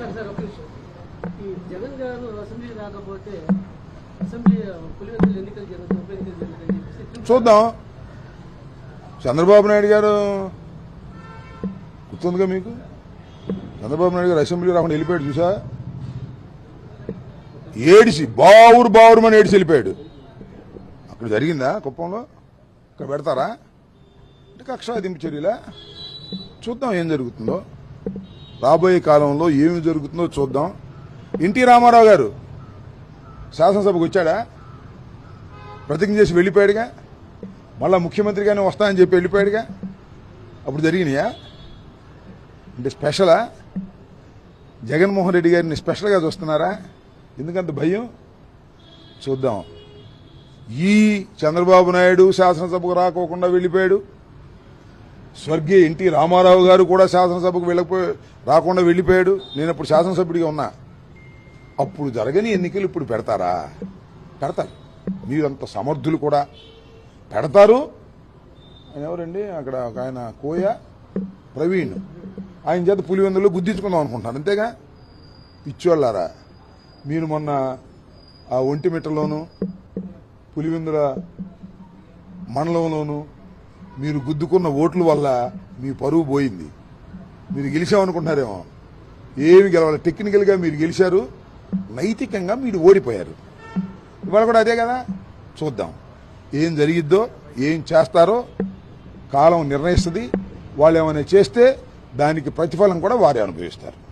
Sir sir ఒక విషయం ఈ జగన్ గారు అసెంబ్లీ రాకపోతే అసెంబ్లీ పులివెందులు ఎన్నికలు ఉప ఎన్నికలు చూద్దాం. చంద్రబాబు నాయుడు గారు గుర్తుందిగా మీకు? చంద్రబాబు నాయుడు గారు అసెంబ్లీ రాకుండా వెళ్ళిపోయాడు చూసా? ఏడిసి బావురు బావురుమని ఏడిసి వెళ్ళిపోయాడు. అక్కడ జరిగిందా కుప్పంలో? ఇక్కడ పెడతారా? అంటే కక్షాదింపు చర్యలా? చూద్దాం ఏం జరుగుతుందో. రాబోయే కాలంలో ఏమి జరుగుతుందో చూద్దాం. ఎన్టీ రామారావు గారు శాసనసభకు వచ్చాడా? ప్రతిజ్ఞ చేసి వెళ్ళిపోయాడుగా? మళ్ళా ముఖ్యమంత్రిగానే వస్తానని చెప్పి వెళ్ళిపోయాడుగా? అప్పుడు జరిగినాయా? అంటే స్పెషలా? జగన్మోహన్ రెడ్డి గారిని స్పెషల్గా చూస్తున్నారా? ఎందుకంత భయం? చూద్దాం. ఈ చంద్రబాబు నాయుడు శాసనసభకు రాకోకుండా వెళ్ళిపోయాడు. స్వర్గీయ ఎన్టీ రామారావు గారు కూడా శాసనసభకు వెళ్ళకపోయి రాకుండా వెళ్ళిపోయాడు. నేను అప్పుడు శాసనసభ్యుడిగా ఉన్నా. అప్పుడు జరగని ఎన్నికలు ఇప్పుడు పెడతారా? పెడతారు. మీరంత సమర్థులు కూడా పెడతారు. ఆయన ఎవరండి? అక్కడ ఒక ఆయన కోయ ప్రవీణ్. ఆయన చేత పులివెందులో గుద్దించుకుందాం అనుకుంటున్నారు. అంతేగా? పిచ్చోళ్ళారా? మీరు మొన్న ఆ ఒంటిమిట్టలోను పులివెందుల మండలంలోను మీరు గుద్దుకున్న ఓట్ల వల్ల మీ పరువు పోయింది. మీరు గెలిచామనుకుంటున్నారేమో. ఏమి గెలవాలి? టెక్నికల్గా మీరు గెలిచారు నైతికంగా మీరు ఓడిపోయారు. ఇవాళ కూడా అదే కదా? చూద్దాం. ఏం జరిగిద్దో ఏం చేస్తారో కాలం నిర్ణయిస్తుంది. వాళ్ళు ఏమైనా చేస్తే దానికి ప్రతిఫలం కూడా వారే అనుభవిస్తారు.